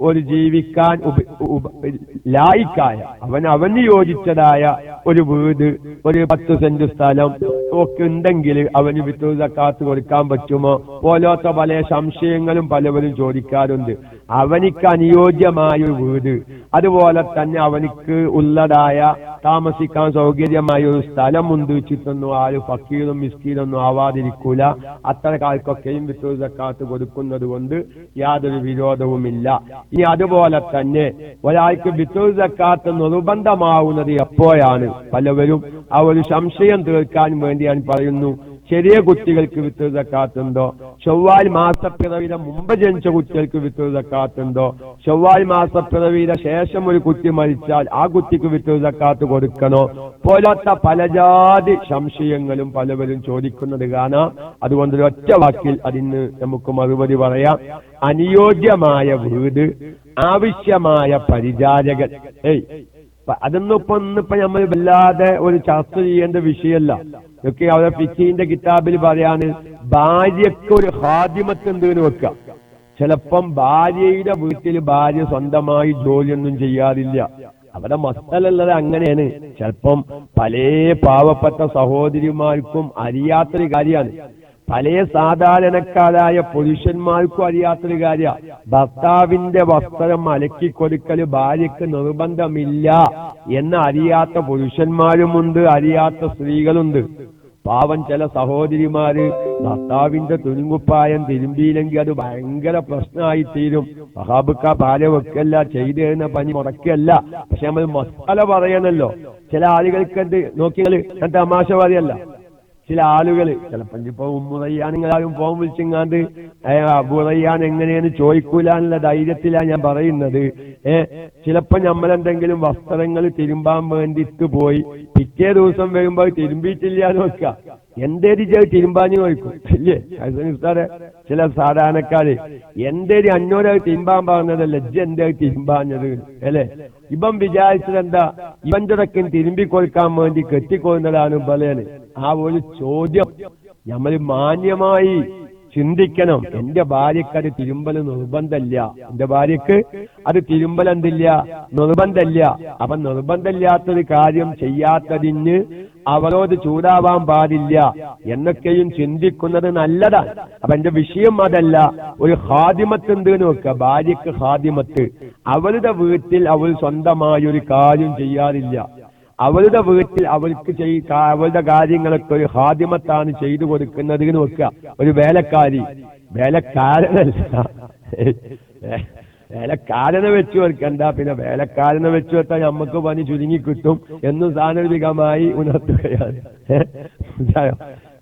ഒരു ജീവിക്കാൻ ലായിക്കായ. അവൻ അവന് യോജിച്ചതായ ഒരു വീട് ഒരു പത്ത് സെന്റ് സ്ഥലം ഒക്കെ ഉണ്ടെങ്കിൽ അവന് വിത്ത് സക്കാത്ത് കൊടുക്കാൻ പറ്റുമോ? പോലത്തെ പല സംശയങ്ങളും പലവരും ചോദിക്കാറുണ്ട്. അവനിക്ക് അനുയോജ്യമായ ഒരു വീട്. അതുപോലെ തന്നെ അവനിക്ക് ഉള്ളതായ താമസിക്കാൻ സൗകര്യമായ ഒരു സ്ഥലം മുന്തിച്ചിട്ടൊന്നും ആരും ഫക്കീറും മിസ്കീറൊന്നും ആവാതിരിക്കൂല. അത്തരക്കാർക്കൊക്കെയും വിത്ത് സക്കാത്ത് കൊടുക്കുന്നത് കൊണ്ട് യാതൊരു വിരോധവുമില്ല. ഇനി അതുപോലെ തന്നെ ഒരാൾക്ക് വിത്ത് സക്കാത്ത് നിർബന്ധമാവുന്നത് എപ്പോഴാണ്? പലവരും ആ ഒരു സംശയം തീർക്കാൻ വേണ്ടിയാണ് പറയുന്നു. ചെറിയ കുട്ടികൾക്ക് വിത്ത് സക്കാത്തുണ്ടോ? ചൊവ്വാൽ മാസപ്പിറവിയുടെ മുമ്പ് ജനിച്ച കുട്ടികൾക്ക് വിത്ത് സക്കാത്തുണ്ടോ? ചൊവ്വാൽ മാസപ്പിറവിയുടെ ശേഷം ഒരു കുട്ടി മരിച്ചാൽ ആ കുട്ടിക്ക് വിത്ത് സക്കാത്ത് കൊടുക്കണോ? പോലത്തെ പലജാതി സംശയങ്ങളും പലവരും ചോദിക്കുന്നത് കാണാം. അതുകൊണ്ട് ഒറ്റ വാക്കിൽ അതിന് നമുക്ക് മറുപടി പറയാം. അനുയോജ്യമായ വീട് ആവശ്യമായ പരിചാരകൻ. ഏയ് അതൊന്നും ഇപ്പൊ ഒന്നിപ്പോ നമ്മൾ വല്ലാതെ ഒരു ചർച്ച ചെയ്യേണ്ട വിഷയമല്ല. ഒക്കെ അവരെ പിച്ചീന്റെ കിതാബിൽ പറയാണ് ഭാര്യക്ക് ഒരു ഹാദിമത്ത് എന്തെന്ന് വെക്കാം. ചിലപ്പം ഭാര്യയുടെ വീട്ടിൽ ഭാര്യ സ്വന്തമായി ജോലിയൊന്നും ചെയ്യാറില്ല. അവിടെ മസ്തലുള്ളത് അങ്ങനെയാണ്. ചിലപ്പം പല പാവപ്പെട്ട സഹോദരിമാർക്കും അറിയാത്തൊരു കാര്യമാണ്. പല സാധാരണക്കാരായ പുരുഷന്മാർക്കും അറിയാത്തൊരു കാര്യ. ഭർത്താവിന്റെ വസ്ത്രം അലക്കി കൊടുക്കൽ ഭാര്യക്ക് നിർബന്ധമില്ല എന്ന് അറിയാത്ത പുരുഷന്മാരുമുണ്ട് അറിയാത്ത സ്ത്രീകളുണ്ട്. പാവം ചില സഹോദരിമാര് ഭർത്താവിന്റെ തുരുങ്കുപ്പായം തിരുമ്പിയില്ലെങ്കിൽ അത് ഭയങ്കര പ്രശ്നമായി തീരും. മഹാബുക്ക പാല വെക്കല്ല ചെയ്തു തരുന്ന പനി മുടക്കല്ല. പക്ഷെ നമ്മൾ മസാല പറയണല്ലോ. ചില ആളുകൾക്ക് എന്ത് നോക്കിയാൽ തമാശ പറയല്ല. ചില ആളുകൾ ചിലപ്പോ ഇപ്പൊ ഉമ്മുറയ്യാനെങ്കിലും ഫോൺ വിളിച്ചിങ്ങാണ്ട് അബുറയ്യാൻ എങ്ങനെയെന്ന് ചോദിക്കൂല എന്നുള്ള ധൈര്യത്തിലാണ് ഞാൻ പറയുന്നത്. ഏ ചിലപ്പോ നമ്മളെന്തെങ്കിലും വസ്ത്രങ്ങൾ തിരുമ്പാൻ വേണ്ടിയിട്ട് പോയി പിറ്റേ ദിവസം വരുമ്പോ തിരുമ്പിയിട്ടില്ല എന്ന് വെക്കുക. എന്തേരി ചെയ്ത് തിരുമ്പാഞ്ഞു നോക്കും. ഇല്ലേ? സാറെ ചില സാധാരണക്കാര് എന്തേരി അഞ്ഞൂറ് അത് തിരുമ്പാൻ പറഞ്ഞതല്ല? ഇജ്ജ് എന്റെ തിരുമ്പാഞ്ഞത്? അല്ലേ? ഇവൻ വിചാരിച്ചത് എന്താ ഇവൻ തുടക്കം തിരുമ്പി കൊടുക്കാൻ വേണ്ടി കെട്ടിക്കൊന്നതാണ് ബലയാണ് ആ ഒരു ചോദ്യം. നമ്മൾ മാന്യമായി ചിന്തിക്കണം. എന്റെ ഭാര്യക്ക് അത് തിരുമ്പൽ നിർബന്ധമില്ല. എന്റെ ഭാര്യക്ക് അത് തിരുമ്പൽ എന്തില്ല? നിർബന്ധമില്ല. അപ്പൊ നിർബന്ധമില്ലാത്തൊരു കാര്യം ചെയ്യാത്തതിന് അവരോട് ചൂടാവാൻ പാടില്ല. എന്നൊക്കെയും ചിന്തിക്കുന്നത് നല്ലതാണ്. അപ്പൊ എന്റെ വിഷയം അതല്ല. ഒരു ഹാദിമത്ത് എന്ത് നോക്കുക. ഭാര്യക്ക് ഹാദിമത്ത്. അവരുടെ വീട്ടിൽ അവൾ സ്വന്തമായ ഒരു കാര്യം ചെയ്യാറില്ല. അവരുടെ വീട്ടിൽ അവർക്ക് അവരുടെ കാര്യങ്ങളൊക്കെ ഒരു ഹാദിമത്താണ് ചെയ്തു കൊടുക്കുന്നത് വെക്കുക. ഒരു വേലക്കാരി. വേലക്കാരനല്ല. വേലക്കാരനെ വെച്ച് വെക്കണ്ട. പിന്നെ വേലക്കാരനെ വെച്ച് വെച്ചാൽ നമുക്ക് പണി ചുരുങ്ങി കിട്ടും. എന്നും സാന്ദർഭികമായി ഉണർത്തുകയാണ്?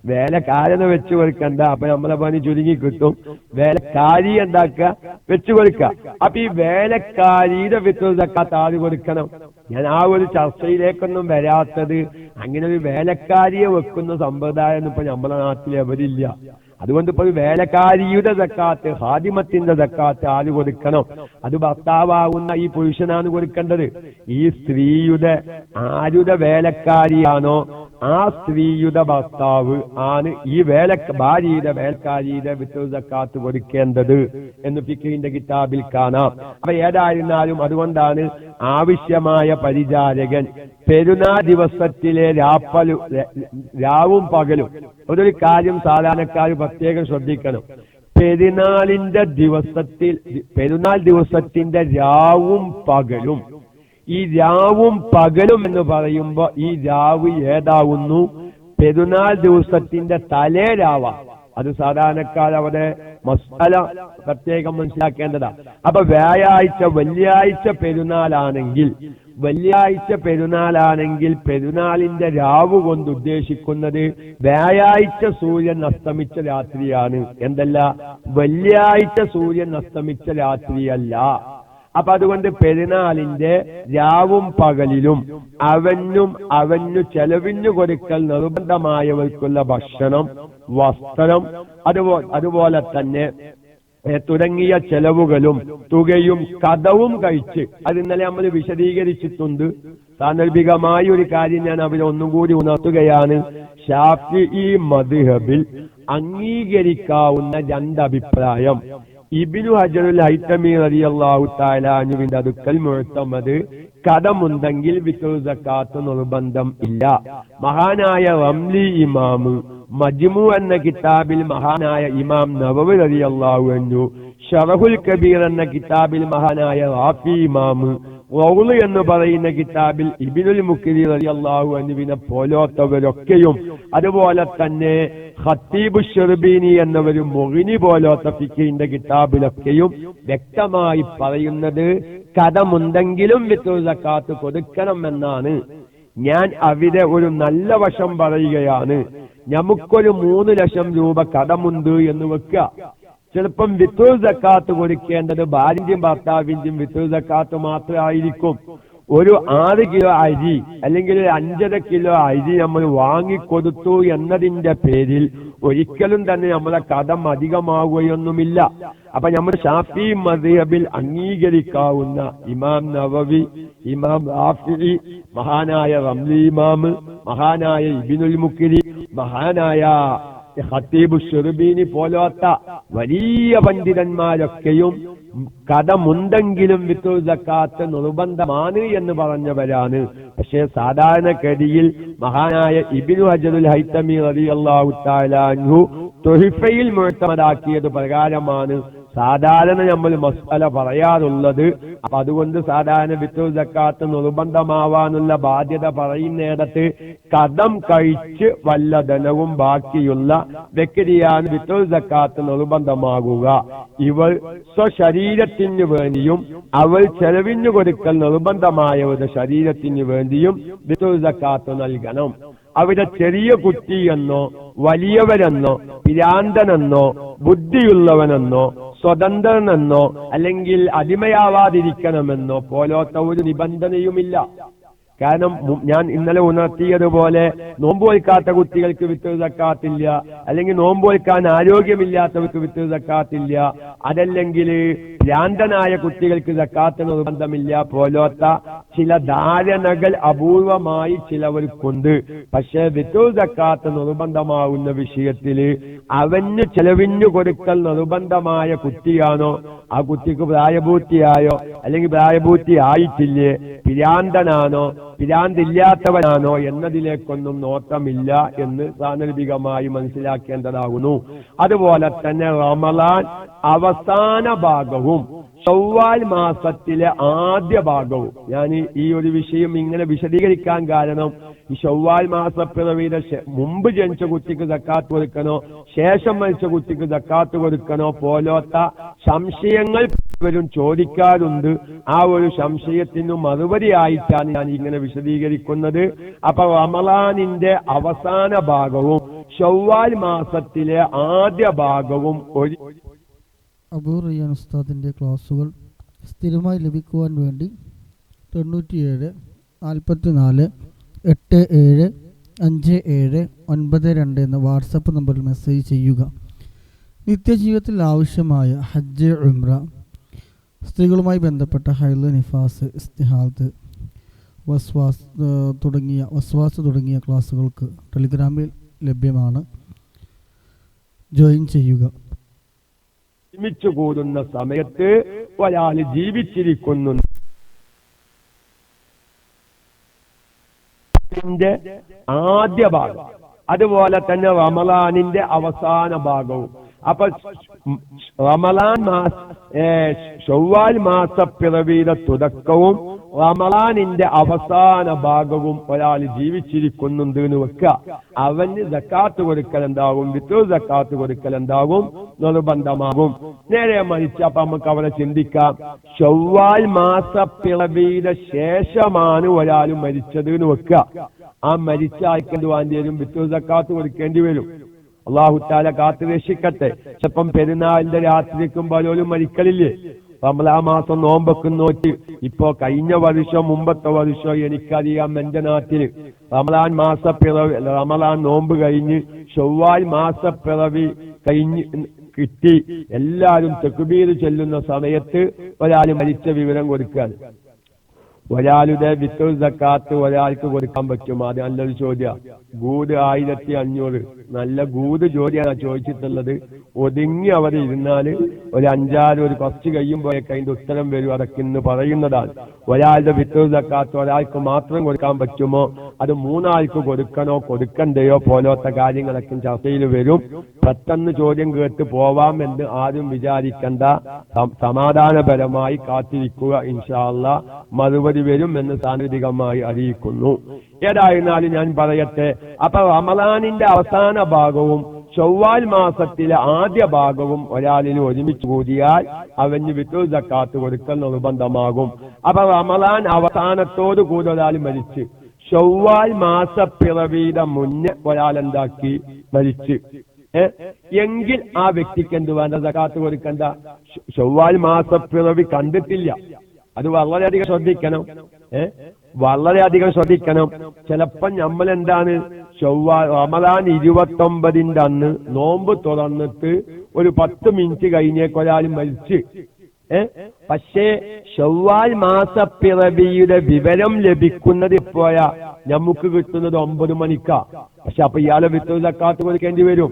വേലക്കാരനെ വെച്ചു കൊടുക്കണ്ട. അപ്പൊ നമ്മളെ പണി ചുരുങ്ങി കിട്ടും. വേലക്കാരി എന്താക്കുക? വെച്ചു കൊടുക്കുക. അപ്പൊ ഈ വേലക്കാരിയുടെ വിത്തുതക്കാത്ത ആര് കൊടുക്കണം. ഞാൻ ആ ഒരു ചർച്ചയിലേക്കൊന്നും വരാത്തത്. അങ്ങനെ ഒരു വേലക്കാരിയെ വെക്കുന്ന സമ്പ്രദായം ഇപ്പൊ നമ്മുടെ നാട്ടിൽ എവരില്ല അതുകൊണ്ട് ഇപ്പൊ ഒരു വേലക്കാരിയുടെ തക്കാത്ത് ഹാദിമത്തിന്റെ തക്കാത്ത് ആര് കൊടുക്കണം? അത് ഭർത്താവാകുന്ന ഈ പുരുഷനാണ് കൊടുക്കേണ്ടത്. ഈ സ്ത്രീയുടെ ആരുടെ വേലക്കാരിയാണോ ആ സ്ത്രീയുടെ ഭർത്താവ് ആണ് ഈ വേല ഭാര്യയുടെ വേലക്കാരിയുടെ വിത്ത് തക്കാത്ത് കൊടുക്കേണ്ടത് എന്ന് ഫിക്കിന്റെ കിതാബിൽ കാണാം. അപ്പൊ ഏതായിരുന്നാലും അതുകൊണ്ടാണ് ആവശ്യമായ പരിചാരകൻ പെരുന്നാൾ ദിവസത്തിലെ രാപ്പലു രാവും പകലും. അതൊരു കാര്യം സാധാരണക്കാർ പ്രത്യേകം ശ്രദ്ധിക്കണം. പെരുന്നാളിന്റെ ദിവസത്തിൽ പെരുന്നാൾ ദിവസത്തിന്റെ രാവും പകലും. ഈ രാവും പകലും എന്ന് പറയുമ്പോ ഈ രാവ് ഏതാവുന്നു? പെരുന്നാൾ ദിവസത്തിന്റെ തലേ രാവ. അത് സാധാരണക്കാർ അവിടെ മസാല പ്രത്യേകം മനസ്സിലാക്കേണ്ടതാ. അപ്പൊ വ്യാഴാഴ്ച വെള്ളിയാഴ്ച പെരുന്നാളാണെങ്കിൽ വെള്ളിയാഴ്ച പെരുന്നാളാണെങ്കിൽ പെരുന്നാളിന്റെ രാവു കൊണ്ട് ഉദ്ദേശിക്കുന്നത് വ്യാഴാഴ്ച സൂര്യൻ അസ്തമിച്ച രാത്രിയാണ്. എന്തല്ല? വെള്ളിയാഴ്ച സൂര്യൻ അസ്തമിച്ച രാത്രിയല്ല. അപ്പൊ അതുകൊണ്ട് പെരുന്നാളിന്റെ രാവും പകലിലും അവനും അവനു ചെലവിഞ്ഞു കൊടുക്കൽ നിർബന്ധമായവർക്കുള്ള ഭക്ഷണം വസ്ത്രം അതുപോലെ അതുപോലെ തന്നെ തുടങ്ങിയ ചെലവുകളും തുകയും കഥവും കഴിച്ച് അത് ഇന്നലെ നമ്മൾ വിശദീകരിച്ചിട്ടുണ്ട്. സാന്ദർഭികമായ ഒരു കാര്യം ഞാൻ അവരെ ഒന്നും കൂടി ഉണർത്തുകയാണ്. ഷാഫി ഈ മദ്ഹബിൽ അംഗീകരിക്കാവുന്ന രണ്ടഭിപ്രായം. ഇബിനു ഹജറുൽ ഹൈത്തമി റളിയല്ലാഹു തആല അനുവിന്റെ അടുക്കൽ മുഴത്തമത് കടമുണ്ടെങ്കിൽ വിത്തു സക്കാത്ത് നിർബന്ധം ഇല്ല. മഹാനായ റംലി ഇമാമ് മജ്മു എന്ന കിതാബിൽ മഹാനായ ഇമാം നവവി റളിയല്ലാഹു അൻഹു ഷറഹുൽ കബീർ എന്ന കിതാബിൽ മഹാനായ റാഫി ഇമാമ് റൗൾ എന്ന് പറയുന്ന കിതാബിൽ ഇബിനുൽ മുക്കിരി റളിയല്ലാഹു അൻഹുവിനെ പോലോത്തവരൊക്കെയും അതുപോലെ തന്നെ ഖത്തീബ് ഷെർബീനി എന്നവരും മൊഹിനി പോലോത്ത ഫിക്കിന്റെ കിതാബിലൊക്കെയും വ്യക്തമായി പറയുന്നത് കടമുണ്ടെങ്കിലും വിത്തു സക്കാത്ത് കൊടുക്കണം എന്നാണ്. ഞാൻ അവിടെ ഒരു നല്ല വശം പറയുകയാണ്. നമുക്കൊരു മൂന്ന് ലക്ഷം രൂപ കടമുണ്ട് എന്ന് വെക്കുക. ചിലപ്പം വിത്തു സക്കാത്ത് കൊടുക്കേണ്ടത് ഭാര്യയും ഭർത്താവിന്റെയും വിത്തു സക്കാത്ത് മാത്രമായിരിക്കും. ഒരു ആറ് കിലോ അരി അല്ലെങ്കിൽ ഒരു അഞ്ചര കിലോ അരി നമ്മൾ വാങ്ങിക്കൊടുത്തു എന്നതിന്റെ പേരിൽ ഒരിക്കലും തന്നെ നമ്മളെ കടം അധികമാവുകയൊന്നുമില്ല. അപ്പൊ നമ്മൾ ഷാഫി മദ്ഹബിൽ അംഗീകരിക്കാവുന്ന ഇമാം നവവി ഇമാം റാഫി മഹാനായ റംലിമാമ് മഹാനായ ഇബിനുൽ മുക്കിരി മഹാനായ ഹത്തീബ് ഷെറുബീനി പോലാത്ത വലിയ പണ്ഡിതന്മാരൊക്കെയും കഥമുണ്ടെങ്കിലും വിത്തു സക്കാത്ത് നിർബന്ധമാണ് എന്ന് പറഞ്ഞവരാണ്. പക്ഷേ സാധാരണഗതിയിൽ മഹാനായ ഇബിനു ഹജറുൽ ഹൈത്തമി റളിയല്ലാഹു അള്ളാഹു തൊഹിഫയിൽ മുഴത്തമതാക്കിയത് പ്രകാരമാണ് സാധാരണ നമ്മൾ മസ്അല പറയാറുള്ളത്. അതുകൊണ്ട് സാധാരണ വിത്തു സക്കാത്ത് നിർബന്ധമാവാനുള്ള ബാധ്യത പറയുന്നിടത്ത് കഥം കഴിച്ച് വല്ല ധനവും ബാക്കിയുള്ള വ്യക്തിയാണ് വിത്തു സക്കാത്ത് നിർബന്ധമാകുക. ഇവൾ സ്വശരീരത്തിന് വേണ്ടിയും അവൾ ചെലവിഞ്ഞു കൊടുക്കൽ നിർബന്ധമായവരുടെ ശരീരത്തിന് വേണ്ടിയും വിത്തു സക്കാത്ത് നൽകണം. അവിടെ ചെറിയ കുട്ടിയെന്നോ വലിയവരെന്നോ പിരാന്തനെന്നോ ബുദ്ധിയുള്ളവനെന്നോ സ്വതന്ത്രനെന്നോ അല്ലെങ്കിൽ അടിമയാവാതിരിക്കണമെന്നോ പോലോത്ത ഒരു നിബന്ധനയുമില്ല. കാരണം ഞാൻ ഇന്നലെ ഉണർത്തിയതുപോലെ നോമ്പ് വയ്ക്കാത്ത കുട്ടികൾക്ക് വിത്ത് തക്കാത്തില്ല അല്ലെങ്കിൽ നോമ്പ് വയ്ക്കാൻ ആരോഗ്യമില്ലാത്തവർക്ക് വിത്ത് തക്കാത്തില്ല അതല്ലെങ്കിൽ ഭ്രാന്തനായ കുട്ടികൾക്ക് തക്കാത്ത നിർബന്ധമില്ല. പോലോത്ത ചില ധാരണകൾ അപൂർവമായി ചിലവർക്കുണ്ട്. പക്ഷേ വിത്തു തക്കാത്ത നിർബന്ധമാവുന്ന വിഷയത്തിൽ അവന് ചെലവിഞ്ഞു കൊടുക്കൽ നിർബന്ധമായ കുട്ടിയാണോ? ആ കുട്ടിക്ക് പ്രായപൂർത്തിയായോ? അല്ലെങ്കിൽ പ്രായപൂർത്തി ആയിട്ടില്ലേ പിരാന്തനാണോ പിരാന്തില്ലാത്തവനാണോ എന്നതിലേക്കൊന്നും നോട്ടമില്ല എന്ന് സാന്ദർഭികമായി മനസ്സിലാക്കേണ്ടതാകുന്നു. അതുപോലെ തന്നെ റമലാൻ അവസാന ഭാഗവും ചൊവ്വാൽ മാസത്തിലെ ആദ്യ ഭാഗവും. ഞാൻ ഈ ഒരു വിഷയം ഇങ്ങനെ വിശദീകരിക്കാൻ കാരണം ഈ ചൊവ്വാൽ മാസപ്പിറവിയുടെ മുമ്പ് ജനിച്ച കുട്ടിക്ക് സക്കാത്ത് കൊടുക്കണോ ശേഷം മരിച്ച കുട്ടിക്ക് സക്കാത്ത് കൊടുക്കണോ പോലോത്ത സംശയങ്ങൾ വരും ചോദിക്കാറുണ്ട്. ആ ഒരു സംശയത്തിന് മറുപടി ആയിട്ടാണ് ഞാൻ ഇങ്ങനെ വിശദീകരിക്കുന്നത്. അപ്പൊ റമലാനിന്റെ അവസാന ഭാഗവും ചൊവ്വാൽ മാസത്തിലെ ആദ്യ ഭാഗവും ഒരു അബൂ റിയാൻ ഉസ്താദിന്റെ ക്ലാസ്സുകൾ സ്ഥിരമായി ലഭിക്കുവാൻ വേണ്ടി തൊണ്ണൂറ്റിയേഴ് നാൽപ്പത്തി നാല് എട്ട് ഏഴ് അഞ്ച് ഏഴ് ഒൻപത് രണ്ട് എന്ന വാട്സപ്പ് നമ്പറിൽ മെസ്സേജ് ചെയ്യുക. നിത്യജീവിതത്തിൽ ആവശ്യമായ ഹജ്ജ് ഉംറ സ്ത്രീകളുമായി ബന്ധപ്പെട്ട ഹൈല നിഫാസ് ഇസ്തിഹാദ് വസ്വാസ് തുടങ്ങിയ വസ്വാസ് തുടങ്ങിയ ക്ലാസ്സുകൾക്ക് ടെലിഗ്രാമിൽ ലഭ്യമാണ്. ജോയിൻ ചെയ്യുക. ഒരുമിച്ച് കൂടുന്ന സമയത്ത് ഒരാൾ ജീവിച്ചിരിക്കുന്നു ന്റെ ആദ്യ ഭാഗം. അതുപോലെ തന്നെ റമലാനിന്റെ അവസാന ഭാഗവും. അപ്പൊ റമലാൻ മാസ ചൊവ്വാൽ മാസപ്പിറവിയുടെ തുടക്കവും റമലാനിന്റെ അവസാന ഭാഗവും ഒരാൾ ജീവിച്ചിരിക്കുന്നുണ്ട് എന്ന് വെക്കുക. അവന് ജക്കാത്ത് കൊടുക്കൽ എന്താകും? വിത്രു ജക്കാത്ത് കൊടുക്കൽ എന്താകും? നിർബന്ധമാകും. നേരെ മരിച്ച അപ്പൊ നമുക്ക് അവനെ ചിന്തിക്കാം. ചൊവ്വാൽ മാസപ്പിളവിയുടെ ശേഷമാണ് ഒരാൾ മരിച്ചത് എന്ന് വെക്കുക. ആ മരിച്ച ആയിക്കൊണ്ട് വാണ്ടി വരും? വിത്രു ജക്കാത്ത് കൊടുക്കേണ്ടി വരും. അള്ളാഹുത്താല കാത്തു രക്ഷിക്കട്ടെ ചിലപ്പം പെരുന്നാളിന്റെ രാത്രിക്കും പലരും മരിക്കലില്ലേ? റമലാ മാസം നോമ്പൊക്കെ നോക്കി ഇപ്പോ കഴിഞ്ഞ വർഷം മുമ്പത്തെ വർഷം എനിക്കറിയാം എന്റെ നാട്ടിൽ റമലാൻ മാസപ്പിറവി റമലാൻ നോമ്പ് കഴിഞ്ഞ് ചൊവ്വാൽ മാസപ്പിറവി കഴിഞ്ഞ് കിട്ടി. എല്ലാരും തെക്കുബീര് ചെല്ലുന്ന സമയത്ത് ഒരാൾ മരിച്ച വിവരം കൊടുക്കുകയാണ് ഒരാളുടെ വിത്ത് സക്കാത്ത് ഒരാൾക്ക് കൊടുക്കാൻ പറ്റും. അത് നല്ലൊരു ചോദ്യ. ഗൂത് ആയിരത്തി അഞ്ഞൂറ്. നല്ല ഗൂത് ജോലിയാണ് ചോദിച്ചിട്ടുള്ളത്. ഒതുങ്ങി അവർ ഇരുന്നാൽ ഒരു അഞ്ചാറ് ഒരു കുറച്ച് കഴിയുമ്പോഴേക്ക് അതിന്റെ ഉത്തരം വരും. അതൊക്കെ ഇന്ന് പറയുന്നതാണ്. ഒരാളുടെ വിത്ത് സക്കാത്ത് ഒരാൾക്ക് മാത്രം കൊടുക്കാൻ പറ്റുമോ? അത് മൂന്നാൾക്ക് കൊടുക്കണോ കൊടുക്കണ്ടയോ പോലത്തെ കാര്യങ്ങളൊക്കെ ചർച്ചയിൽ വരും. പെട്ടെന്ന് ചോദ്യം കേട്ട് പോവാമെന്ന് ആരും വിചാരിക്കണ്ട. സമാധാനപരമായി കാത്തിരിക്കുക ഇൻഷാല്ല മറുപടി വരും എന്ന് സാങ്കേതികമായി അറിയിക്കുന്നു. ഏതായിരുന്നാലും ഞാൻ പറയട്ടെ അപ്പൊ റമലാനിന്റെ അവസാന ഭാഗവും ചൊവ്വാൽ മാസത്തിലെ ആദ്യ ഭാഗവും ഒരാളിന് ഒരുമിച്ച് കൂടിയാൽ അവന് വിത്തു ജക്കാത്ത് കൊടുക്കൽ നിർബന്ധമാകും. അപ്പൊ റമലാൻ അവസാനത്തോടു കൂടി ഒരാൾ മരിച്ച് ചൊവ്വാൽ മാസപ്പിറവിയുടെ മുന്നേ ഒരാൾ എന്താക്കി മരിച്ച്? എങ്കിൽ ആ വ്യക്തിക്ക് എന്ത് വേണ്ട? കാത്ത് കൊടുക്കണ്ട. ചൊവ്വാൽ മാസപ്പിറവി കണ്ടിട്ടില്ല. അത് വളരെയധികം ശ്രദ്ധിക്കണം. ഏ? വളരെയധികം ശ്രദ്ധിക്കണം. ചിലപ്പോ നമ്മൾ എന്താണ് ചൊവ്വാ റമദാൻ ഇരുപത്തി ഒമ്പതിന്റെ അന്ന് നോമ്പ് തുറന്നിട്ട് ഒരു പത്ത് മിനിറ്റ് കഴിഞ്ഞേക്കൊരാൾ മരിച്ച് പക്ഷേ ചൊവ്വാൽ മാസപ്പിറവിയുടെ വിവരം ലഭിക്കുന്നത് എപ്പോഴാ നമുക്ക് കിട്ടുന്നത് ഒമ്പത് മണിക്കാ. പക്ഷെ അപ്പൊ ഇയാളെ വിത്തു സക്കാത്ത് കൊടുക്കേണ്ടി വരും.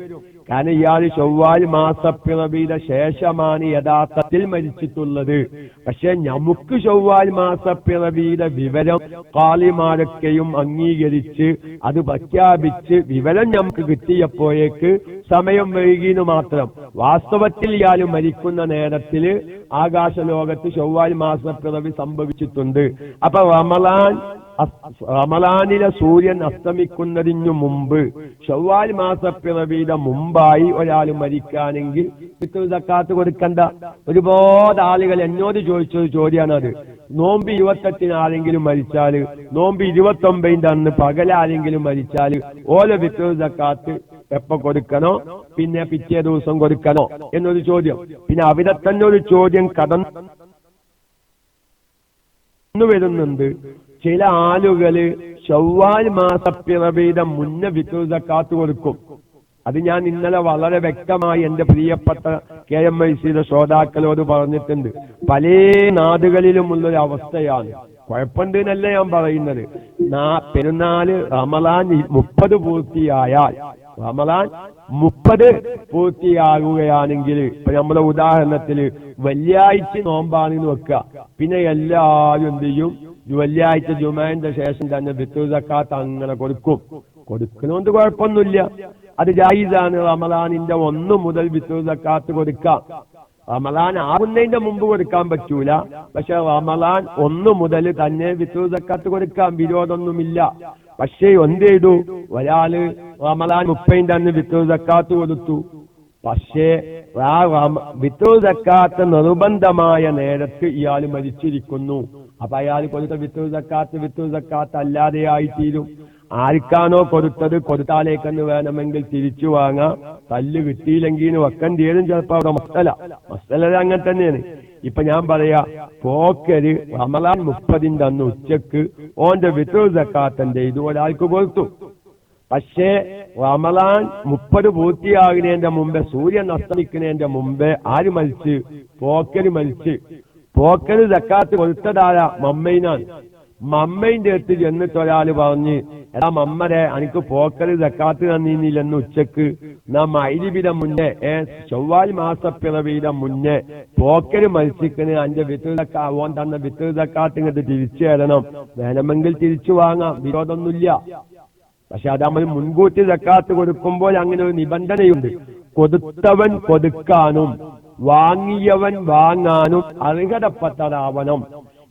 കാരണം ഇയാൾ ചൊവ്വാൽ മാസപ്പിറവിയുടെ ശേഷമാണ് യഥാർത്ഥത്തിൽ മരിച്ചിട്ടുള്ളത്. പക്ഷെ നമുക്ക് ചൊവ്വാൽ മാസപ്പിറവിയുടെ വിവരം കാളിമാരൊക്കെയും അംഗീകരിച്ച് അത് പ്രഖ്യാപിച്ച് വിവരം നമുക്ക് കിട്ടിയപ്പോഴേക്ക് സമയം വൈകിയെന്ന് മാത്രം. വാസ്തവത്തിൽ ഇയാൾ മരിക്കുന്ന നേരത്തിൽ ആകാശലോകത്ത് ചൊവ്വാൽ മാസപ്പിറവി സംഭവിച്ചിട്ടുണ്ട്. അപ്പൊ റമലാൻ റമലാനിലെ സൂര്യൻ അസ്തമിക്കുന്നതിനു മുമ്പ് ചൊവ്വാൽ മാസപ്പിറവിയുടെ മുമ്പായി ഒരാൾ മരിക്കാനെങ്കിൽ പിത്തൃ സക്കാത്ത് കൊടുക്കണ്ട. ഒരുപാട് ആളുകൾ എന്നോട് ചോദിച്ചൊരു ചോദ്യമാണ് അത് നോമ്പ് ഇരുപത്തെട്ടിന് ആരെങ്കിലും മരിച്ചാൽ നോമ്പ് ഇരുപത്തി ഒമ്പതിന്റെ അന്ന് പകൽ മരിച്ചാൽ ഓല പിത്തൃ സക്കാത്ത് എപ്പോ കൊടുക്കണോ? പിന്നെ പിറ്റേ ദിവസം കൊടുക്കണോ? എന്നൊരു ചോദ്യം. പിന്നെ അവിടെ തന്നെ ഒരു ചോദ്യം കടന്നു വരുന്നുണ്ട്. ചില ആളുകൾ ചൊവ്വാൽ മാസപ്പിറവിയുടെ മുന്നേ വിത്തു സക്കാത്ത് കൊടുക്കും. അത് ഞാൻ ഇന്നലെ വളരെ വ്യക്തമായി എന്റെ പ്രിയപ്പെട്ട കെ എം ഐ സിയുടെ ശ്രോതാക്കളോട് പറഞ്ഞിട്ടുണ്ട്. പല നാടുകളിലുമുള്ളൊരു അവസ്ഥയാണ്. കുഴപ്പമുണ്ട് എന്നല്ല ഞാൻ പറയുന്നത്. പെരുന്നാൾ റമലാൻ മുപ്പത് പൂർത്തിയായാൽ റമലാൻ മുപ്പത് പൂർത്തിയാകുകയാണെങ്കിൽ ഇപ്പൊ നമ്മുടെ ഉദാഹരണത്തിൽ വെള്ളിയാഴ്ച നോമ്പാണെന്ന് വെക്കുക. പിന്നെ എല്ലാവരും എന്ത് ചെയ്യും? വെള്ളിയാഴ്ച ജുമാന്റെ ശേഷം തന്നെ വിത്തു സക്കാത്ത് അങ്ങനെ കൊടുക്കും. കൊടുക്കുന്നതുകൊണ്ട് കുഴപ്പമൊന്നുമില്ല. അത് ജായിസാണ്. റമലാനിന്റെ ഒന്ന് മുതൽ വിത്തു സക്കാത്ത് കൊടുക്കാം റമലാൻ ആവുന്നതിന്റെ മുമ്പ് കൊടുക്കാൻ പറ്റൂല. പക്ഷെ റമലാൻ ഒന്ന് മുതൽ തന്നെ വിത്തു സക്കാത്ത് കൊടുക്കാം വിരോധമൊന്നുമില്ല. പക്ഷേ എന്ത് ചെയ്തു ഒരാൾ റമലാൻ മുപ്പതിന്റെ അന്ന് വിത്തു സക്കാത്ത് കൊടുത്തു. പക്ഷേ ആ വിത്തു സക്കാത്ത് നിർബന്ധമായ നേരത്ത് ഇയാൾ മരിച്ചിരിക്കുന്നു. അപ്പൊ അയാൾ കൊടുത്ത വിത്തു സക്കാത്ത് വിത്തു സക്കാത്ത് അല്ലാതെയായി തീരും ആർക്കാണോ കൊടുത്തത് കൊടുത്താലേക്കെന്ന് വേണമെങ്കിൽ തിരിച്ചു വാങ്ങാം. തല്ല് കിട്ടിയില്ലെങ്കിൽ വെക്കേണ്ടി ഏതും ചിലപ്പോ അവിടെ മസ്തല മസ്തല അങ്ങനെ തന്നെയാണ്. ഇപ്പൊ ഞാൻ പറയാ പോക്കര് റമലാൻ മുപ്പതിന്റെ അന്ന് ഉച്ചയ്ക്ക് ഓന്റെ വിത്തു സക്കാത്തന്റെ ഇത് ഒരാൾക്ക് കൊടുത്തു പക്ഷേ റമലാൻ മുപ്പത് പൂർത്തിയാകുന്നതിന്റെ മുമ്പേ സൂര്യൻ അസ്തമിക്കുന്നതിന്റെ മുമ്പേ ആര് മരിച്ച്? പോക്കര് മരിച്ച്. പോക്കര് സക്കാത്ത് കൊടുത്തതാരാ മമ്മയിനാണ് മമ്മയിന്റെ അടുത്ത് ചെന്നിട്ട് ഒരാൾ പറഞ്ഞ് എടാ മമ്മരെ എനിക്ക് പോക്കൽ സക്കാത്ത് തന്നിന്നില്ലെന്ന് ഉച്ചയ്ക്ക്. നാം മൈലിബിയുടെ മുന്നേ ഏ ചൊവ്വാൽ മാസപ്പിറവിയുടെ മുന്നേ പോക്കൽ മത്സിക്കണ് അന്റെ വിത്ത് സക്കാ ഓൻ തന്ന വിത്ത് സക്കാത്ത് ഇങ്ങോട്ട് തിരിച്ചു തരണം. വേണമെങ്കിൽ തിരിച്ചു വാങ്ങാം വിരോധമൊന്നുമില്ല. പക്ഷെ അത് നമ്മൾ മുൻകൂട്ടി സക്കാത്ത് കൊടുക്കുമ്പോൾ അങ്ങനെ ഒരു നിബന്ധനയുണ്ട്. കൊടുത്തവൻ കൊടുക്കാനും വാങ്ങിയവൻ വാങ്ങാനും അർഹതപ്പെട്ടതാവണം.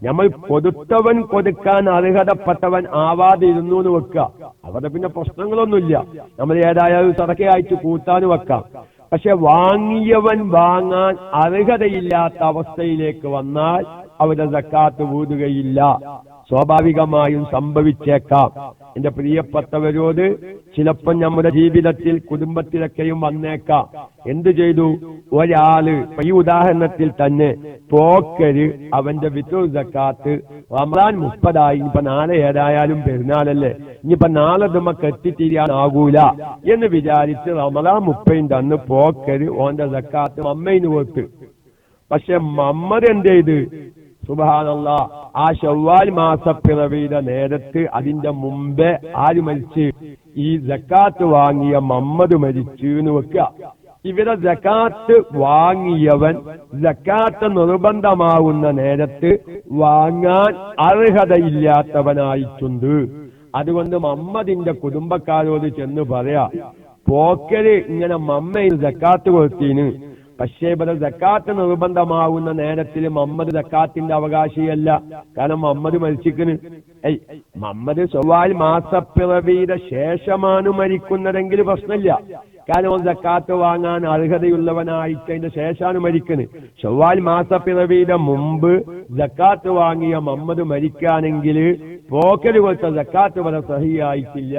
നമ്മൾ കൊടുത്തവൻ കൊടുക്കാൻ അർഹതപ്പെട്ടവൻ ആവാതിരുന്നു എന്ന് വെക്കുക. അവിടെ പിന്നെ പ്രശ്നങ്ങളൊന്നുമില്ല. നമ്മൾ ഏതായാലും സടക്കയച്ച് കൂട്ടാനും വെക്കാം. പക്ഷെ വാങ്ങിയവൻ വാങ്ങാൻ അർഹതയില്ലാത്ത അവസ്ഥയിലേക്ക് വന്നാൽ അവിടെ സക്കാത്ത് ഊതുകയില്ല. സ്വാഭാവികമായും സംഭവിച്ചേക്കാം. എന്റെ പ്രിയപ്പെട്ടവരോട് ചിലപ്പോൾ നമ്മുടെ ജീവിതത്തിൽ കുടുംബത്തിലൊക്കെയും വന്നേക്കാം. എന്തു ചെയ്തു? ഒരാൾ ഈ ഉദാഹരണത്തിൽ തന്നെ പോക്കര് അവന്റെ വിത്തു സക്കാത്ത് റമദാൻ മുപ്പതായി ഇനിയിപ്പൊ നാളെ ഏതായാലും പെരുന്നാളല്ലേ? ഇനിയിപ്പൊ നാളെ നമുക്ക് എത്തിത്തീരാനാകൂല എന്ന് വിചാരിച്ച് റമദാൻ മുപ്പയും തന്ന് പോക്കര് ഓന്റെ സക്കാത്ത് അമ്മയിന് കൊടുത്ത്. പക്ഷെ മമ്മദ് എന്ത് ചെയ്ത്? സുബാനല്ല ആ ഷവ്വാൽ മാസപ്പിറവിയുടെ നേരത്ത് അതിന്റെ മുമ്പേ ആര് മരിച്ച്? ഈ ജക്കാത്ത് വാങ്ങിയ മമ്മദ് മരിച്ചു എന്ന് വെക്കുക. ഇവിടെ ജക്കാത്ത് വാങ്ങിയവൻ ജക്കാത്ത് നിർബന്ധമാവുന്ന നേരത്ത് വാങ്ങാൻ അർഹതയില്ലാത്തവനായിട്ടുണ്ട്. അതുകൊണ്ട് മമ്മദിന്റെ കുടുംബക്കാരോട് ചെന്ന് പറയാ പോക്കര് ഇങ്ങനെ മമ്മയിൽ ജക്കാത്ത് കൊടുത്തീന് പക്ഷേ ഇവിടെ ജക്കാത്ത് നിർബന്ധമാവുന്ന നേരത്തിൽ മമ്മദ് ജക്കാത്തിന്റെ അവകാശിയല്ല. കാരണം മമ്മദ് മരിച്ചിക്കണ് ഏയ് മമ്മദ് ചൊവ്വാൽ മാസപ്പിറവിയുടെ ശേഷമാണ് മരിക്കുന്നതെങ്കിൽ പ്രശ്നമില്ല. കാരണം ജക്കാത്ത് വാങ്ങാൻ അർഹതയുള്ളവനായിട്ട് അതിന്റെ ശേഷമാണ് മരിക്കുന്നത് ചൊവ്വാൽ മാസപ്പിറവിയുടെ മുമ്പ് ജക്കാത്ത് വാങ്ങിയ മമ്മദ് മരിക്കാനെങ്കിൽ പോക്കറ്റ് കൊടുത്ത ജക്കാത്ത് വരെ സഹിയായിട്ടില്ല.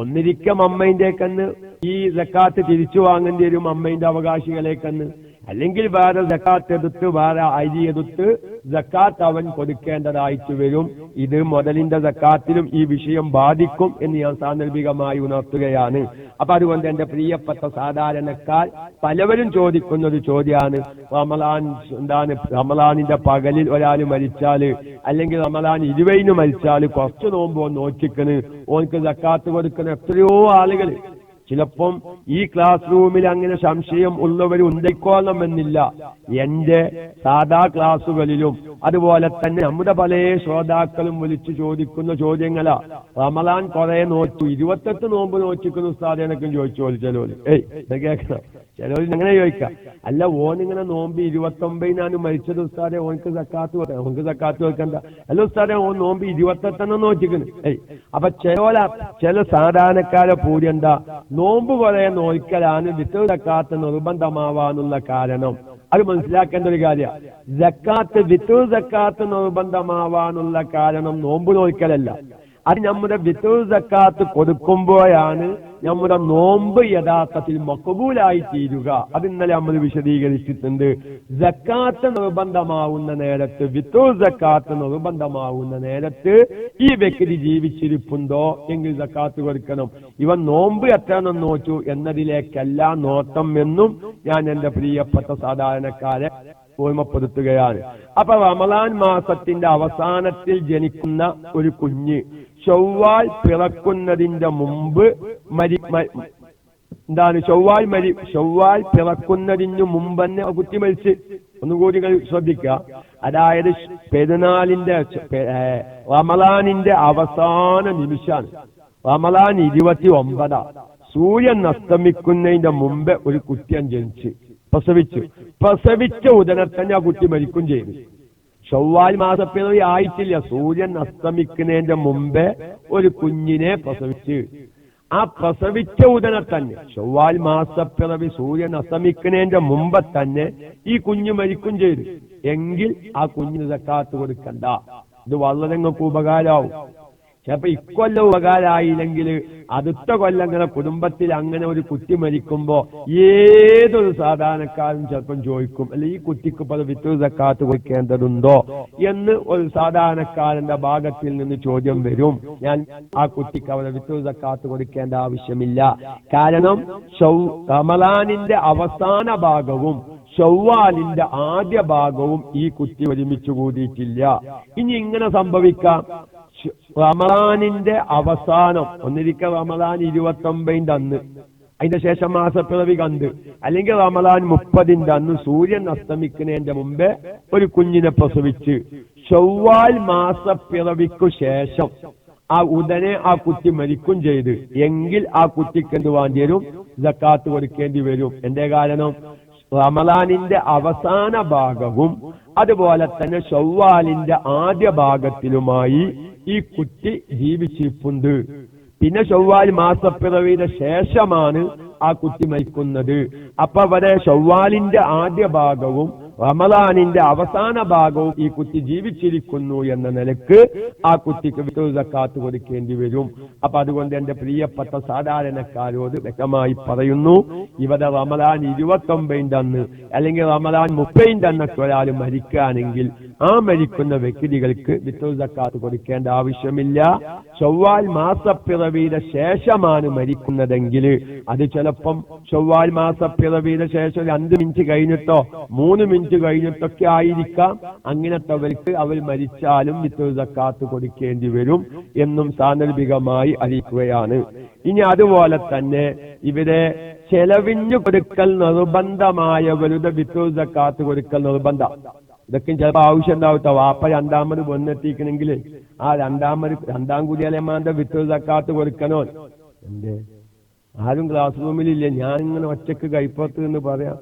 ഒന്നിരിക്കം അമ്മയിന്റെ കന്ന് ഈ ജക്കാത്ത് തിരിച്ചു വാങ്ങേണ്ടി വരും അമ്മയുടെ അവകാശികളേക്കെന്ന്. അല്ലെങ്കിൽ വേറെ ജക്കാത്ത് എടുത്ത് വേറെ അരി എടുത്ത് ജക്കാത്ത് അവൻ കൊടുക്കേണ്ടതായിട്ട് വരും. ഇത് മുതലിന്റെ ജക്കാത്തിലും ഈ വിഷയം ബാധിക്കും എന്ന് ഞാൻ സാന്ദർഭികമായി ഉണർത്തുകയാണ്. അപ്പൊ അതുകൊണ്ട് എന്റെ പ്രിയപ്പെട്ട സാധാരണക്കാർ പലവരും ചോദിക്കുന്ന ഒരു ചോദ്യമാണ് റമലാൻ എന്താണ്? റമലാനിന്റെ പകലിൽ ഒരാൾ മരിച്ചാൽ അല്ലെങ്കിൽ റമലാൻ ഇരുവയിന് മരിച്ചാൽ കുറച്ച് നോമ്പോ നോക്കിക്കണ്. ഓനിക്ക് ജക്കാത്ത് കൊടുക്കുന്ന എത്രയോ ആളുകൾ ചിലപ്പം ഈ ക്ലാസ് റൂമിൽ അങ്ങനെ സംശയം ഉള്ളവർ ഉണ്ടായിക്കോളണമെന്നില്ല. എന്റെ സാധാ ക്ലാസ്സുകളിലും അതുപോലെ തന്നെ നമ്മുടെ പല ശ്രോതാക്കളും വിളിച്ചു ചോദിക്കുന്ന ചോദ്യങ്ങളാ. റമലാൻ കുറെ നോച്ചു ഇരുപത്തെട്ട് നോമ്പ് നോറ്റിക്കുന്ന ഉസ്താദ് എനക്കും ചോദിച്ചു ചിലവര്. ഏയ് കേൾക്കണം? ചിലവര് അങ്ങനെ ചോദിക്കാം. അല്ല ഓൻ ഇങ്ങനെ നോമ്പ് ഇരുപത്തൊമ്പതിനാണ് മരിച്ചത് ഉസ്താദെ ഓനക്ക് സക്കാത്ത് ഓനക്ക് സക്കാത്ത് വെക്കണ്ട. അല്ല ഉസ്താദെ ഓൻ നോമ്പ് ഇരുപത്തെട്ടെണ്ണം നോക്കിക്കുന്നു ഏയ് അപ്പൊ ചില ചില സാധാരണക്കാരെ പൂരി എന്താ? നോമ്പ് കുറെ നോക്കലാണ് വിത്ത് സക്കാത്ത് നിർബന്ധമാവാനുള്ള കാരണം. അത് മനസ്സിലാക്കേണ്ട ഒരു കാര്യമാണ് ജക്കാത്ത് വിത്ത് സക്കാത്ത് നിർബന്ധമാവാനുള്ള കാരണം നോമ്പ് നോക്കലല്ല അത് നമ്മുടെ വിത്ത് സക്കാത്ത് കൊടുക്കുമ്പോഴാണ് നമ്മുടെ നോമ്പ് യഥാർത്ഥത്തിൽ മക്കബൂലായി തീരുക. അത് ഇന്നലെ നമ്മൾ വിശദീകരിച്ചിട്ടുണ്ട്. ജക്കാത്ത് നിർബന്ധമാവുന്ന നേരത്ത് വിത്തോ ജക്കാത്ത് നിർബന്ധമാവുന്ന നേരത്ത് ഈ വ്യക്തി ജീവിച്ചിരിപ്പുണ്ടോ? എങ്കിൽ ജക്കാത്ത് കൊടുക്കണം. ഇവ നോമ്പ് എത്ര എണ്ണം നോച്ചു എന്നതിലേക്കല്ല നോട്ടം എന്നും ഞാൻ എന്റെ പ്രിയപ്പെട്ട സാധാരണക്കാരെ ഓർമ്മപ്പെടുത്തുകയാണ്. അപ്പൊ റമലാൻ മാസത്തിന്റെ അവസാനത്തിൽ ജനിക്കുന്ന ഒരു കുഞ്ഞ് ചൊവ്വാൽ പിറക്കുന്നതിന്റെ മുമ്പ് മരി എന്താണ് ചൊവ്വാൽ മരി ചൊവ്വാൽ പിറക്കുന്നതിന് മുമ്പ് തന്നെ കുത്തി കുട്ടി മരിച്ച്. ഒന്നുകൂടി ശ്രദ്ധിക്കുക. അതായത് പെരുന്നാളിന്റെ റമലാനിന്റെ അവസാന നിമിഷാണ്. റമലാൻ ഇരുപത്തി ഒമ്പതാ സൂര്യൻ അസ്തമിക്കുന്നതിന്റെ മുമ്പ് ഒരു കുട്ടിയൻ ജനിച്ച്. പ്രസവിച്ചു. പ്രസവിച്ച ഉടനെ തന്നെ ആ കുട്ടി മരിക്കും ചെയ്തു. ചൊവ്വാൽ മാസപ്പിറവി ആയിട്ടില്ല സൂര്യൻ അസ്തമിക്കുന്നതിന്റെ മുമ്പേ ഒരു കുഞ്ഞിനെ പ്രസവിച്ച്. ആ പ്രസവിച്ച ഉടനെ തന്നെ ചൊവ്വാൽ മാസപ്പിറവി സൂര്യൻ അസ്തമിക്കുന്നതിന്റെ മുമ്പ് തന്നെ ഈ കുഞ്ഞു മരിക്കും ചെയ്തു. എങ്കിൽ ആ കുഞ്ഞിന് സക്കാത്ത് കൊടുക്കണ്ട ഇത് വളരെ നിങ്ങൾക്ക് ഉപകാരമാവും. ചിലപ്പോ ഇക്കൊല്ലം ഉപകാരമായില്ലെങ്കിൽ അടുത്ത കൊല്ലം കൊല്ലങ്ങളെ കുടുംബത്തിൽ അങ്ങനെ ഒരു കുട്ടി മരിക്കുമ്പോ ഏതൊരു സാധാരണക്കാരും ചിലപ്പം ചോദിക്കും അല്ലെ ഈ കുട്ടിക്ക് ഇപ്പൊ വിത്തു സക്കാത്ത് കൊടുക്കേണ്ടതുണ്ടോ? എന്ന് ഒരു സാധാരണക്കാരന്റെ ഭാഗത്തിൽ നിന്ന് ചോദ്യം വരും. ഞാൻ ആ കുട്ടിക്ക് അവരെ വിത്തു സക്കാത്ത് കൊടുക്കേണ്ട ആവശ്യമില്ല. കാരണം ഷൗ- റമലാനിന്റെ അവസാന ഭാഗവും ഷവ്വാലിന്റെ ആദ്യ ഭാഗവും ഈ കുട്ടി ഒരുമിച്ച് കൂടിയിട്ടില്ല. ഇനി ഇങ്ങനെ സംഭവിക്കാം. റമദാനിന്റെ അവസാനം ഒന്നിരിക്കെ റമദാൻ ഇരുപത്തി ഒമ്പതിന്റെ അന്ന്. അതിന്റെ ശേഷം മാസപ്പിറവി കണ്ട്. അല്ലെങ്കിൽ റമദാൻ മുപ്പതിന്റെ അന്ന് സൂര്യൻ അസ്തമിക്കുന്നതിന്റെ മുമ്പേ ഒരു കുഞ്ഞിനെ പ്രസവിച്ച്. ചൊവ്വാൽ മാസപ്പിറവിക്കു ശേഷം ആ ഉടനെ ആ കുട്ടി മരിക്കും ചെയ്ത്. എങ്കിൽ ആ കുട്ടിക്ക് എന്ത് വേണ്ടി വരും? ജക്കാത്ത് കൊടുക്കേണ്ടി വരും. എന്റെ കാരണം? റമലാനിന്റെ അവസാന ഭാഗവും അതുപോലെ തന്നെ ഷവ്വാലിന്റെ ആദ്യ ഭാഗത്തിലുമായി ഈ കുട്ടി ജീവിച്ചിരിപ്പുണ്ട് പിന്നെ ഷവ്വാൽ മാസപ്പിറവിയുടെ ശേഷമാണ് ആ കുട്ടി മരിക്കുന്നത്. അപ്പൊ അവിടെ ഷവ്വാലിന്റെ ആദ്യ ഭാഗവും റമലാനിന്റെ അവസാന ഭാഗവും ഈ കുട്ടി ജീവിച്ചിരിക്കുന്നു എന്ന നിലയ്ക്ക് ആ കുട്ടിക്ക് വിത്ത് സക്കാത്ത് കൊടുക്കേണ്ടി വരും. അപ്പൊ അതുകൊണ്ട് എന്റെ പ്രിയപ്പെട്ട സാധാരണക്കാരോട് വ്യക്തമായി പറയുന്നു ഇവിടെ റമലാൻ ഇരുപത്തി ഒമ്പതിന്റെ അന്ന് അല്ലെങ്കിൽ റമലാൻ മുപ്പതിന്റെ അന്നൊക്കെ ഒരാൾ മരിക്കുകയാണെങ്കിൽ ആ മരിക്കുന്ന വ്യക്തികൾക്ക് വിത്തുസക്കാത്ത് കൊടുക്കേണ്ട ആവശ്യമില്ല. ചൊവ്വാൽ മാസപ്പിറവിയുടെ ശേഷമാണ് മരിക്കുന്നതെങ്കിൽ അത് ചിലപ്പം ചൊവ്വാൽ മാസപ്പിറവിയുടെ ശേഷം രണ്ട് മിനിറ്റ് കഴിഞ്ഞിട്ടോ മൂന്ന് മിനിറ്റ് കഴിഞ്ഞിട്ടൊക്കെ ആയിരിക്കാം. അങ്ങനത്തെവർക്ക് അവർ മരിച്ചാലും വിത്തുസക്കാത്ത് കൊടുക്കേണ്ടി വരും എന്നും സാന്ദർഭികമായി അറിയിക്കുകയാണ്. ഇനി അതുപോലെ തന്നെ ഇവിടെ ചെലവിഞ്ഞു കൊടുക്കൽ നിർബന്ധമായവരുടെ വിത്തുസക്കാത്ത് കൊടുക്കൽ നിർബന്ധം. ഇതൊക്കെ ചിലപ്പോൾ ആവശ്യം ഉണ്ടാവട്ടോ വാപ്പ രണ്ടാമത് വന്നെത്തിക്കണമെങ്കിൽ ആ രണ്ടാമത് രണ്ടാം കുടിയലമാന്റെ വിത്ത് തക്കാത്ത് കൊടുക്കണോ? എന്തേ? ആരും ക്ലാസ് റൂമിലില്ല ഞാൻ ഇങ്ങനെ ഒറ്റയ്ക്ക് കൈപ്പത്ത് എന്ന് പറയാം.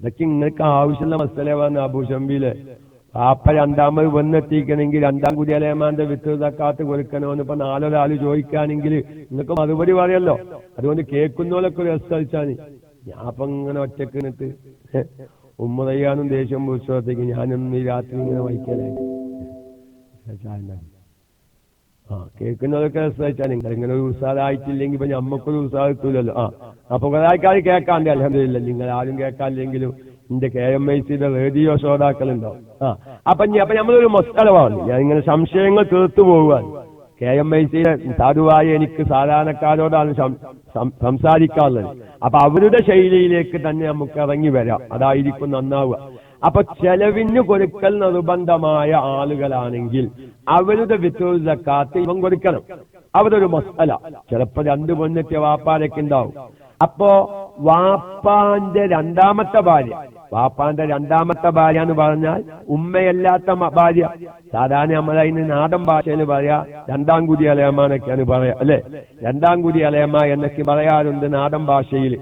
ഇതൊക്കെ നിങ്ങൾക്ക് ആവശ്യമുള്ള മസലവാണ് അബൂഷംബിയിൽ വാപ്പ രണ്ടാമത് വന്നെത്തിക്കണമെങ്കിൽ രണ്ടാം കുടിയാലയമാന്റെ വിത്ത് തക്കാത്ത് കൊടുക്കണോ എന്ന് ഇപ്പൊ നാലൊരാൾ ചോദിക്കുകയാണെങ്കിൽ നിങ്ങൾക്ക് മറുപടി പറയല്ലോ. അതുകൊണ്ട് കേൾക്കുന്നോലൊക്കെ ഒരു രസം ഞാൻ അപ്പൊ ഇങ്ങനെ ഒറ്റയ്ക്ക് നിന്നിട്ട് ഉമ്മ തയ്യാനും ദേഷ്യം പുസ്തകത്തേക്ക് ഞാനൊന്ന് ഈ രാത്രി ഇങ്ങനെ വായിക്കാനായി ആ കേൾക്കുന്നതൊക്കെ രസമായിച്ചാൽ നിങ്ങൾ ഇങ്ങനെ ഒരു ഉത്സാഹമായിട്ടില്ലെങ്കിൽ ഇപ്പൊ നമ്മക്കൊരു ഉത്സാഹം എത്തൂലല്ലോ ആ അപ്പൊ കുറെ കേൾക്കാണ്ട് അലഹമില്ല നിങ്ങൾ ആരും കേൾക്കാനില്ലെങ്കിലും എന്റെ കെ എം ഐ സിയുടെ റേഡിയോ ശ്രോതാക്കളുണ്ടോ ആ അപ്പൊ അപ്പൊ നമ്മളൊരു മൊത്തളവാണ് ഞാൻ ഇങ്ങനെ സംശയങ്ങൾ തീർത്തു പോവുകയാണ്. കെ എം ഐ സിയിലെ സാധുവായ എനിക്ക് സാധാരണക്കാരോടാണ് സംസാരിക്കാറുള്ളത്. അപ്പൊ അവരുടെ ശൈലിയിലേക്ക് തന്നെ നമുക്ക് ഇറങ്ങി വരാം. അതായിരിക്കും നന്നാവുക. അപ്പൊ ചെലവിന് കൊടുക്കൽ നിർബന്ധമായ ആളുകളാണെങ്കിൽ അവരുടെ വിത്തോൽ കാത്ത് ഇവൻ കൊടുക്കണം. അവരൊരു മസല. ചിലപ്പോ രണ്ട് പൊന്നത്തെ വാപ്പാരൊക്കെ ഉണ്ടാവും. അപ്പോ വാപ്പാന്റെ രണ്ടാമത്തെ ഭാര്യ വാപ്പാന്റെ രണ്ടാമത്തെ ഭാര്യ എന്ന് പറഞ്ഞാൽ ഉമ്മയല്ലാത്ത ഭാര്യ. സാധാരണ നമ്മൾ അതിന് നാടൻ ഭാഷയിൽ പറയാ രണ്ടാം കുതി അലയമ്മ എന്നൊക്കെയാണ് പറയാ അല്ലെ? രണ്ടാം കുതി അലയമ്മ എന്നൊക്കെ പറയാറുണ്ട് നാടൻ ഭാഷയിൽ.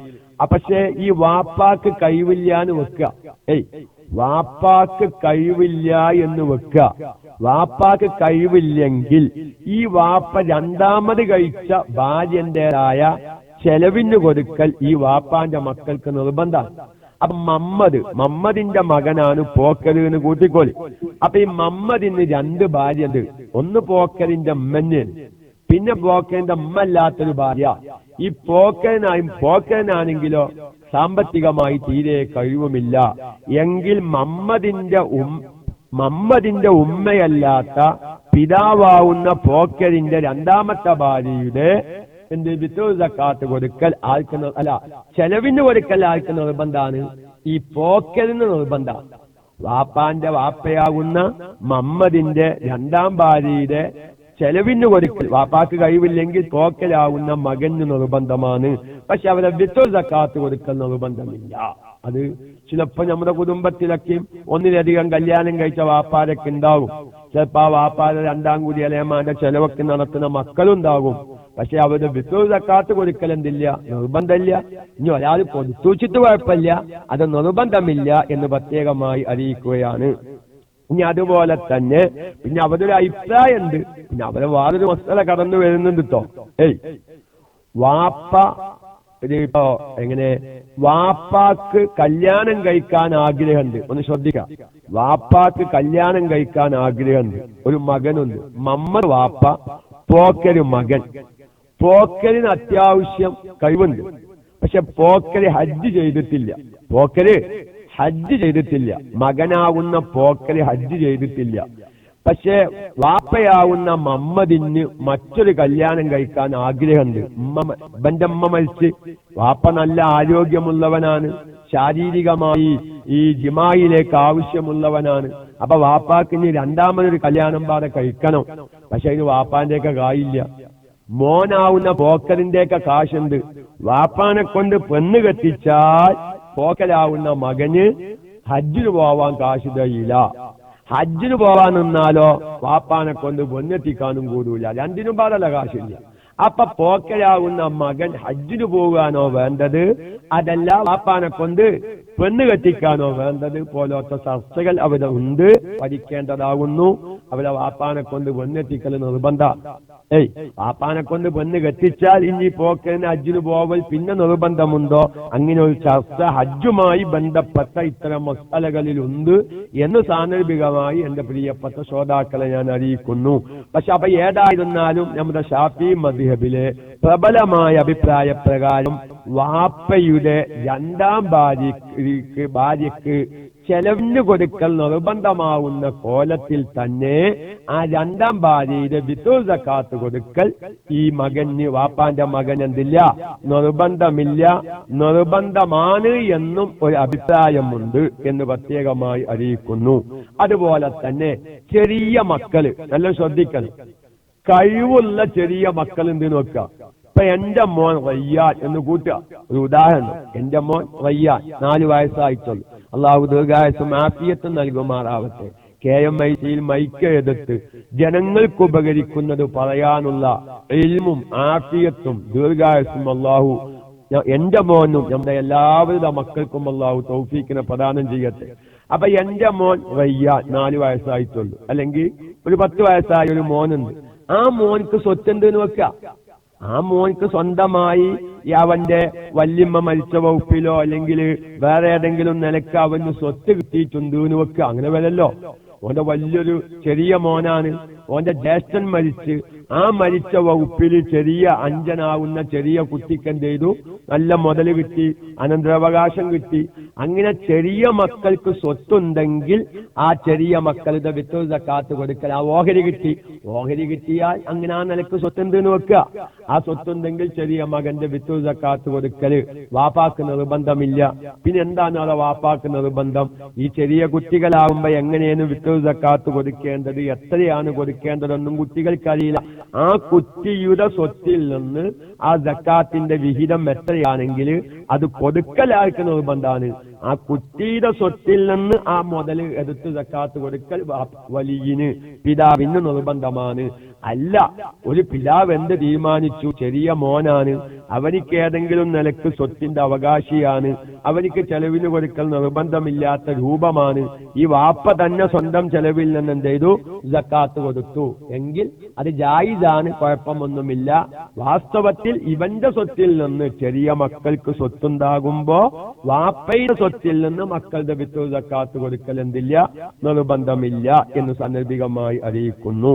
പക്ഷേ ഈ വാപ്പാക്ക് കഴിവില്ലാന്ന് വെക്കുക. ഏയ് വാപ്പാക്ക് കഴിവില്ല എന്ന് വെക്കുക. വാപ്പാക്ക് കഴിവില്ലെങ്കിൽ ഈ വാപ്പ രണ്ടാമത് കഴിച്ച ഭാര്യന്റേതായ ചെലവിന് കൊടുക്കൽ ഈ വാപ്പാന്റെ മക്കൾക്ക് നിർബന്ധമാണ്. അപ്പൊ മമ്മദ് മമ്മദിന്റെ മകനാണ് പോക്കത് എന്ന് കൂട്ടിക്കോളി. അപ്പൊ ഈ മമ്മദിന് രണ്ട് ഭാര്യ ഒന്ന് പോക്കലിന്റെ അമ്മന് പിന്നെ പോക്കലിന്റെ അമ്മ അല്ലാത്തൊരു ഭാര്യ. ഈ പോക്കലിനായും പോക്കലിനാണെങ്കിലോ സാമ്പത്തികമായി തീരെ കഴിവുമില്ല. എങ്കിൽ മമ്മദിന്റെ ഉം മമ്മദിന്റെ ഉമ്മയല്ലാത്ത പിതാവാവുന്ന പോക്കലിന്റെ രണ്ടാമത്തെ ഭാര്യയുടെ എന്ത്? വിത്തോ കൊടുക്കൽ ആൾക്കുന്ന അല്ല ചെലവിന് കൊടുക്കൽ ആൾക്ക് നിർബന്ധാണ്. ഈ പോക്കലിന് നിർബന്ധമാണ് വാപ്പാന്റെ വാപ്പയാകുന്ന മമ്മദിന്റെ രണ്ടാം ഭാര്യയുടെ ചെലവിന് കൊടുക്കൽ. വാപ്പാക്ക് കഴിവില്ലെങ്കിൽ പോക്കലാവുന്ന മകന് നിർബന്ധമാണ്. പക്ഷെ അവരെ വിത്തോ കൊടുക്കൽ നിർബന്ധമില്ല. അത് ചിലപ്പോ നമ്മുടെ കുടുംബത്തിലൊക്കെയും ഒന്നിലധികം കല്യാണം കഴിച്ച വാപ്പാരൊക്കെ ഉണ്ടാവും. ചിലപ്പോ ആ വാപ്പാരെ രണ്ടാം കൂടി അലേമാന്റെ ചെലവൊക്കെ നടത്തുന്ന മക്കളുണ്ടാകും. പക്ഷെ അവർ വിത്തൂ സക്കാത്ത് കൊടുക്കലെന്തില്ല നിർബന്ധമില്ല. ഇനി ഒരാൾ കൊടുത്തു വെച്ചിട്ട് കുഴപ്പമില്ല. അത് നിർബന്ധമില്ല എന്ന് പ്രത്യേകമായി അറിയിക്കുകയാണ്. ഇനി അതുപോലെ തന്നെ പിന്നെ അവരൊരു അഭിപ്രായം ഉണ്ട് പിന്നെ അവരെ വേറൊരു മസ്തല കടന്നു വരുന്നുണ്ട് കേട്ടോ ഏയ്. വാപ്പ ഇപ്പോ എങ്ങനെ? വാപ്പാക്ക് കല്യാണം കഴിക്കാൻ ആഗ്രഹമുണ്ട്. ഒന്ന് ശ്രദ്ധിക്കാം. വാപ്പാക്ക് കല്യാണം കഴിക്കാൻ ആഗ്രഹമുണ്ട്. ഒരു മകനുണ്ട്. മമ്മ വാപ്പ പോക്കൊരു മകൻ. പോക്കലിന് അത്യാവശ്യം കഴിവുണ്ട്. പക്ഷെ പോക്കൽ ഹജ്ജ് ചെയ്തിട്ടില്ല. പോക്കൽ ഹജ്ജ് ചെയ്തിട്ടില്ല. മകനാവുന്ന പോക്കൽ ഹജ്ജ് ചെയ്തിട്ടില്ല. പക്ഷെ വാപ്പയാവുന്ന മമ്മദിന് മറ്റൊരു കല്യാണം കഴിക്കാൻ ആഗ്രഹമുണ്ട്. ഉമ്മ അമ്മ മരിച്ച്. വാപ്പ നല്ല ആരോഗ്യമുള്ളവനാണ്. ശാരീരികമായി ഈ ജിമായിലേക്ക് ആവശ്യമുള്ളവനാണ്. അപ്പൊ വാപ്പാക്ക് ഇനി രണ്ടാമതൊരു കല്യാണം പാടെ കഴിക്കണം. പക്ഷെ അതിന് വാപ്പാന്റെയൊക്കെ കായില്ല. മോനാവുന്ന പോക്കലിന്റെയൊക്കെ കാശുണ്ട്. വാപ്പാനെ കൊണ്ട് പെണ്ണ് കെട്ടിച്ചാൽ പോക്കലാവുന്ന മകന് ഹജ്ജിന് പോവാൻ കാശ് തയ്യില്ല ഹജ്ജിന് പോവാൻ നിന്നാലോ വാപ്പാനെ കൊണ്ട് പൊന്നെത്തിക്കാനും കൂടൂല. രണ്ടിനും പാടല്ല കാശില്ല. അപ്പൊ പോക്കലാവുന്ന മകൻ ഹജ്ജിന് പോകാനോ വേണ്ടത് അതല്ല വാപ്പാനെ കൊണ്ട് പെണ്ണ് കെട്ടിക്കാനോ വേണ്ടത്. പോലത്തെ ചർച്ചകൾ അവിടെ ഉണ്ട്. പഠിക്കേണ്ടതാകുന്നു. അവരെ വാപ്പാനെ കൊണ്ട് പെണ്ണെത്തിക്കൽ നിർബന്ധ. ഏയ് പാപ്പാനെ കൊണ്ട് പെണ്ണ് കെട്ടിച്ചാൽ ഇനി പോക്കന് ഹജ്ജിന് പോവൽ പിന്നെ നിർബന്ധമുണ്ടോ? അങ്ങനെ ഒരു ചർച്ച ഹജ്ജുമായി ബന്ധപ്പെട്ട ഇത്തരം മസാലകളിലുണ്ട് എന്ന് സാന്ദർഭികമായി എന്റെ പ്രിയപ്പെട്ട ശ്രോതാക്കളെ ഞാൻ അറിയിക്കുന്നു. പക്ഷെ അപ്പൊ ഏതായിരുന്നാലും നമ്മുടെ ഷാഫി മദ്ഹബിലെ പ്രബലമായ അഭിപ്രായ പ്രകാരം വാപ്പയുടെ രണ്ടാം ഭാര്യക്ക് ഭാര്യക്ക് ചെലവിന് കൊടുക്കൽ നിർബന്ധമാവുന്ന കോലത്തിൽ തന്നെ ആ രണ്ടാം ഭാര്യയുടെ വിത്തോ സക്കാത്ത് കൊടുക്കൽ ഈ മകന് വാപ്പാന്റെ മകൻ എന്തില്ല? നിർബന്ധമില്ല. നിർബന്ധമാണ് എന്നും ഒരു അഭിപ്രായമുണ്ട് എന്ന് പ്രത്യേകമായി അറിയിക്കുന്നു. അതുപോലെ തന്നെ ചെറിയ മക്കൾ നല്ല ശ്രദ്ധിക്കണം. കഴിവുള്ള ചെറിയ മക്കൾ എന്ത് നോക്കുക? ഇപ്പൊ എന്റെ മോൻ വയ്യാൻ എന്ന് കൂട്ടുക. ഒരു ഉദാഹരണം. എന്റെ മോൻ വയ്യാൻ നാല് വയസ്സായിട്ടുള്ളൂ. അള്ളാഹു ദീർഘായസം ആഫിയത്ത് നൽകുമാറാവട്ടെ. കെ എം ഐ സിയിൽ മൈക്ക് എതിർത്ത് ജനങ്ങൾക്ക് ഉപകരിക്കുന്നത് പറയാനുള്ള എൽമും ആഫിയത്തും ദീർഘായസും അള്ളാഹു എന്റെ മോനും നമ്മുടെ എല്ലാവരുടെ മക്കൾക്കും അള്ളാഹു തൗഫീക്കിനെ പ്രദാനം ചെയ്യട്ടെ. അപ്പൊ എന്റെ മോൻ വയ്യ നാല് വയസ്സായിട്ടുള്ളൂ. അല്ലെങ്കിൽ ഒരു പത്ത് വയസ്സായ ഒരു മോനുണ്ട്. ആ മോൻക്ക് സ്വത്തുണ്ട് എന്ന് വെക്ക? ആ മോൻക്ക് സ്വന്തമായി അവന്റെ വല്യമ്മ മരിച്ച വകുപ്പിലോ അല്ലെങ്കിൽ വേറെ ഏതെങ്കിലും നിലയ്ക്ക് അവന് സ്വത്ത് കിട്ടിയിട്ടുണ്ട് എന്ന് വെക്ക. അങ്ങനെ വരല്ലോ. ഓന്റെ വലിയൊരു ചെറിയ മോനാണ്. ഓന്റെ ജ്യേഷ്ഠൻ മരിച്ച് ആ മരിച്ച വകുപ്പിൽ ചെറിയ അഞ്ചനാവുന്ന ചെറിയ കുട്ടിക്ക് എന്ത് ചെയ്തു? നല്ല മുതൽ കിട്ടി അനന്തരാവകാശം കിട്ടി. അങ്ങനെ ചെറിയ മക്കൾക്ക് സ്വത്തുണ്ടെങ്കിൽ ആ ചെറിയ മക്കളുടെ വിത്ത് സക്കാത്ത് കൊടുക്കൽ. ആ ഓഹരി കിട്ടി. ഓഹരി കിട്ടിയാൽ അങ്ങനെ ആ നിലയ്ക്ക് സ്വത്തുണ്ട് എന്ന് വെക്കുക? ആ സ്വത്തുണ്ടെങ്കിൽ ചെറിയ മകന്റെ വിത്ത് സക്കാത്ത് കൊടുക്കൽ. വാപ്പാക്ക് നിർബന്ധമില്ല. പിന്നെ എന്താണ് അവിടെ വാപ്പാക്ക് നിർബന്ധം? ഈ ചെറിയ കുട്ടികളാവുമ്പോ എങ്ങനെയാണ് വിത്ത് സക്കാത്ത് കൊടുക്കേണ്ടത്? എത്രയാണ് കൊടുക്കേണ്ടതെന്നും കുട്ടികൾക്കറിയില്ല ആ കുറ്റിയുടെ സ്വത്തിൽ നിന്ന് ആ ജക്കാത്തിന്റെ വിഹിതം എത്രയാണെങ്കിൽ അത് കൊടുക്കലായിട്ട് നിർബന്ധമാണ് ആ കുട്ടിയുടെ സ്വത്തിൽ നിന്ന് ആ മുതൽ എടുത്ത് സക്കാത്ത് കൊടുക്കൽ വലിയന് പിതാവിന് നിർബന്ധമാണ്. അല്ല ഒരു പിതാവ് എന്ത് തീരുമാനിച്ചു? ചെറിയ മോനാണ്. അവനിക്ക് ഏതെങ്കിലും നിലയ്ക്ക് സ്വത്തിന്റെ അവകാശിയാണ്. അവനിക്ക് ചെലവിന് കൊടുക്കൽ നിർബന്ധമില്ലാത്ത രൂപമാണ്. ഈ വാപ്പ തന്നെ സ്വന്തം ചെലവിൽ നിന്ന് എന്ത് ചെയ്തു? ജക്കാത്ത് കൊടുത്തു. എങ്കിൽ അത് ജായിദാണ് കുഴപ്പമൊന്നുമില്ല. വാസ്തവത്തിൽ ഇവന്റെ സ്വത്തിൽ നിന്ന് ചെറിയ മക്കൾക്ക് സ്വത്തുണ്ടാകുമ്പോ വാപ്പയുടെ സ്വത്തിൽ നിന്ന് മക്കളുടെ വിത്ത് സക്കാത്ത് കൊടുക്കൽ എന്തില്ല? നിർബന്ധമില്ല എന്ന് സന്ദർഭികമായി അറിയിക്കുന്നു.